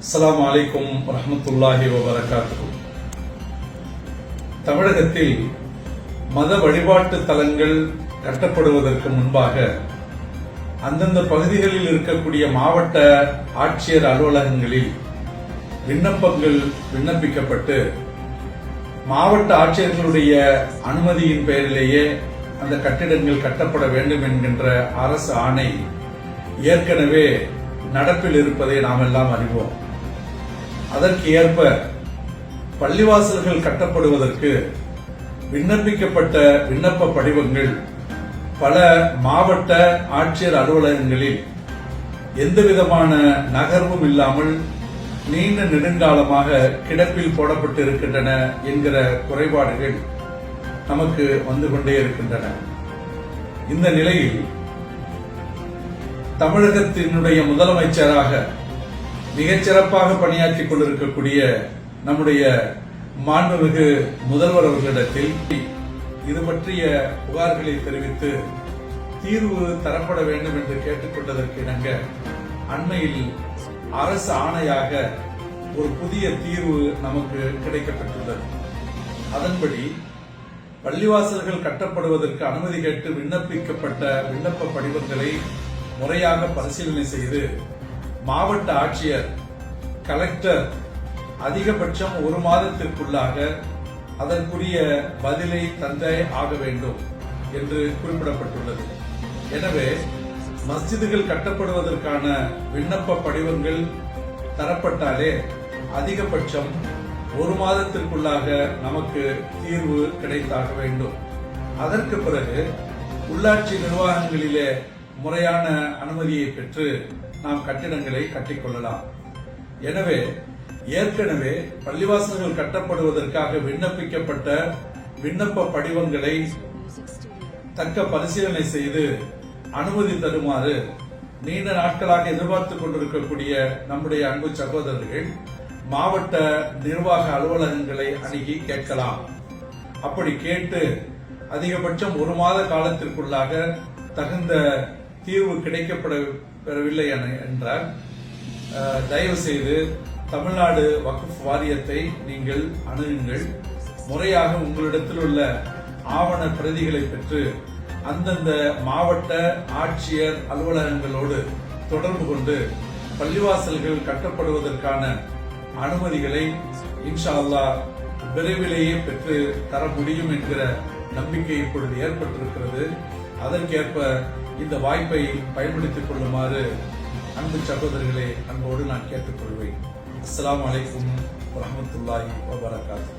அஸ்லாம் வலைக்கும் வரஹ்மத்துல்லாஹி வபரகாத்துஹு. தமிழகத்தில் மத வழிபாட்டு தலங்கள் கட்டப்படுவதற்கு முன்பாக அந்தந்த பகுதிகளில் இருக்கக்கூடிய மாவட்ட ஆட்சியர் அலுவலகங்களில் விண்ணப்பங்கள் விண்ணப்பிக்கப்பட்டு மாவட்ட ஆட்சியர்களுடைய அனுமதியின் பெயரிலேயே அந்த கட்டிடங்கள் கட்டப்பட வேண்டும் என்கின்ற அரசு ஆணை ஏற்கனவே நடப்பில் இருப்பதை நாம் எல்லாம் அறிவோம். அதற்கு ஏற்ப பள்ளிவாசல்கள் கட்டப்படுவதற்கு விண்ணப்பிக்கப்பட்ட விண்ணப்ப படிவங்கள் பல மாவட்ட ஆட்சியர் அலுவலகங்களில் எந்த விதமான நகர்வும் இல்லாமல் நீண்ட நெடுங்காலமாக கிடப்பில் போடப்பட்டு இருக்கின்றன என்கிற குறைபாடுகள் நமக்கு வந்து கொண்டே இருக்கின்றன. இந்த நிலையில் தமிழகத்தினுடைய முதலமைச்சராக மிகச் சிறப்பாக பணியாற்றிக் கொண்டிருக்கக்கூடிய நம்முடைய மாண்புமிகு முதல்வர் அவர்களிடத்தில் இது பற்றிய புகார்களை தெரிவித்து தீர்வு தரப்பட வேண்டும் என்று கேட்டுக்கொண்டதற்கு இணங்க அண்மையில் அரசு ஆணையாக ஒரு புதிய தீர்வு நமக்கு கிடைக்கப்பட்டுள்ளது. அதன்படி பள்ளிவாசல்கள் கட்டப்படுவதற்கு அனுமதி கேட்டு விண்ணப்பிக்கப்பட்ட விண்ணப்ப படிவங்களை முறையாக பரிசீலனை செய்து மாவட்ட ஆட்சியர் கலெக்டர் அதிகபட்சம் ஒரு மாதத்திற்குள்ளாக அதற்குரிய பதிலை தந்தே ஆக வேண்டும் என்று குறிப்பிடப்பட்டுள்ளது. எனவே மஸ்ஜிதுகள் கட்டப்படுவதற்கான விண்ணப்ப படிவங்கள் தரப்பட்டாலே அதிகபட்சம் ஒரு மாதத்திற்குள்ளாக நமக்கு தீர்வு கிடைத்தாக வேண்டும். அதற்கு பிறகு உள்ளாட்சி நிர்வாகங்களிலே முறையான அனுமதியை பெற்று நாம் கட்டிடங்களை கட்டிக்கொள்ளலாம். எனவே ஏற்கனவே பள்ளிவாசல்கள் கட்டப்படுவதற்காக விண்ணப்பிக்கப்பட்ட விண்ணப்ப படிவங்களை தக்க பரிசீலனை செய்து அனுமதி தருமாறு நீண்ட நாட்களாக எதிர்பார்த்துக் கொண்டிருக்கக்கூடிய நம்முடைய அன்பு சகோதரர்கள் மாவட்ட நிர்வாக அலுவலகங்களை அணுகி கேட்கலாம். அப்படி கேட்டு அதிகபட்சம் ஒரு மாத காலத்திற்குள்ளாக தகுந்த தீர்வு கிடைக்கப்பட பெறவில்லை என- என்றால் தயவு செய்து தமிழ்நாடு வக்ஃப் வாரியத்தை நீங்கள் அணுகுங்கள். முறையாக உங்களிடத்தில் உள்ள ஆவண பிரதிகளை பெற்று அந்தந்த மாவட்ட ஆட்சியர் அலுவலகங்களோடு தொடர்பு கொண்டு பள்ளிவாசல்கள் கட்டப்படுவதற்கான அனுமதிகளை இன்ஷா விரைவிலேயே பெற்று தர முடியும் என்கிற நம்பிக்கை இப்பொழுது ஏற்பட்டிருக்கிறது. அதற்கேற்ப இந்த வாய்ப்பை பயன்படுத்திக் கொள்ளுமாறு அன்பு சகோதரர்களே அன்போடு நான் கேட்டுக்கொள்வேன். அஸ்லாம் வலைக்கும் வரமத்துல்லாஹி வபரகாத்து